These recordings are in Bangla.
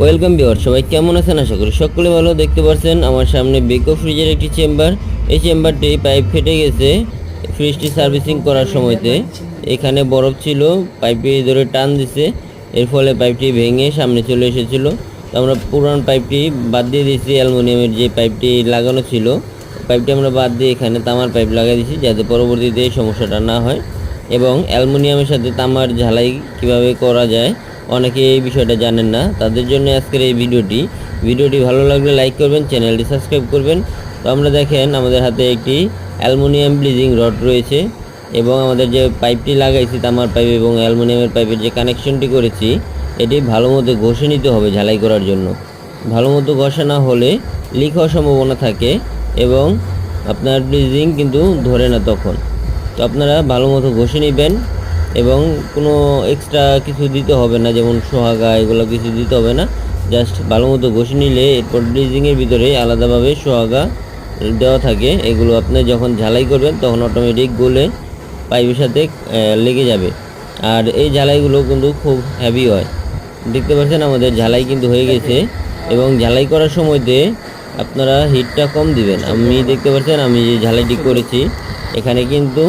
ওয়েলকাম বিওর সবাই কেমন আছেন? আশা করি সকলে ভালো দেখতে পাচ্ছেন আমার সামনে বেকো ফ্রিজের একটি চেম্বার এই চেম্বারটি পাইপ ফেটে গেছে ফ্রিজটি সার্ভিসিং করার সময়তে। এখানে বরফ ছিল পাইপে ধরে টান দিছে। এর ফলে পাইপটি ভেঙে সামনে চলে এসেছিল। তো আমরা পুরান পাইপটি বাদ দিয়ে দিয়েছি, অ্যালুমিনিয়ামের যে পাইপটি লাগানো ছিল। পাইপটি আমরা বাদ দিয়ে এখানে তামার পাইপ লাগিয়ে দিয়েছি, যাতে পরবর্তীতে এই সমস্যাটা না হয়। এবং অ্যালুমিনিয়ামের সাথে তামার ঝালাই কীভাবে করা যায় অনেকে এই বিষয়টা জানেন না। তাদের জন্য আজকের এই ভিডিওটি। ভিডিওটি ভালো লাগলে লাইক করবেন, চ্যানেলটি সাবস্ক্রাইব করবেন। তো আমরা দেখেন, আমাদের হাতে একটি অ্যালুমিনিয়াম ব্লিজিং রড রয়েছে এবং আমাদের যে পাইপটি লাগাইছি, তামার পাইপ এবং অ্যালুমিনিয়ামের পাইপের যে কানেকশনটি করেছি, এটি ভালো মতো ঘষে নিতে হবে ঝালাই করার জন্য। ভালো মতো ঘষা না হলে লিক হওয়ার সম্ভাবনা থাকে এবং আপনার ব্লিজিং কিন্তু ধরে না তখন। তো আপনারা ভালো মতো ঘষে নেবেন। এবং কোনো এক্সট্রা কিছু দিতে হবে না, যেমন সোহাগা, এগুলো কিছু দিতে হবে না। জাস্ট ভালো মতো ঘষে নিলে এরপর ব্লিজিংয়ের ভিতরে আলাদাভাবে সোহাগা দেওয়া থাকে। এগুলো আপনি যখন ঝালাই করবেন, তখন অটোমেটিক গলে পাইপের সাথে লেগে যাবে। আর এই ঝালাইগুলো কিন্তু খুব হ্যাভি হয়। দেখতে পাচ্ছেন আমাদের ঝালাই কিন্তু হয়ে গেছে। এবং ঝালাই করার সময়তে আপনারা হিটটা কম দিবেন। আমি দেখতে পাচ্ছেন আমি যে ঝালাইটি করেছি, এখানে কিন্তু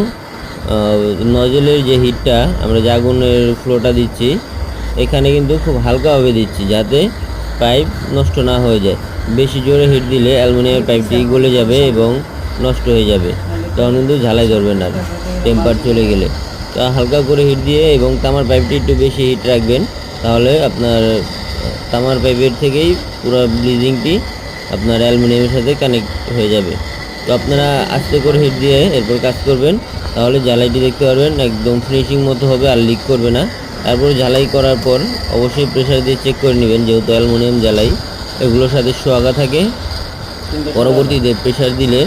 নজলের যে হিটটা আমরা যে আগুনের ফ্লোটা দিচ্ছি এখানে কিন্তু খুব হালকাভাবে দিচ্ছি যাতে পাইপ নষ্ট না হয়ে যায়। বেশি জোরে হিট দিলে অ্যালুমিনিয়ামের পাইপটি গলে যাবে এবং নষ্ট হয়ে যাবে। তখন কিন্তু ঝালাই ধরবে না টেম্পার চলে গেলে। তা হালকা করে হিট দিয়ে এবং তামার পাইপটি একটু বেশি হিট রাখবেন তাহলে আপনার তামার পাইপের থেকেই পুরো ব্লিজিংটি আপনার অ্যালুমিনিয়ামের সাথে কানেক্ট হয়ে যাবে। তো আপনারা আস্তে করে হিট দিয়ে এরপর কাজ করবেন, তাহলে ঝালাইটি দেখতে পারবেন, একদম ফিনিশিং মতো হবে আর লিক করবে না। তারপর ঝালাই করার পর অবশ্যই প্রেশার দিয়ে চেক করে নেবেন, যেহেতু অ্যালুমিনিয়াম জ্বালাই, এগুলোর সাথে সোয়াগা থাকে। পরবর্তীতে প্রেশার দিলে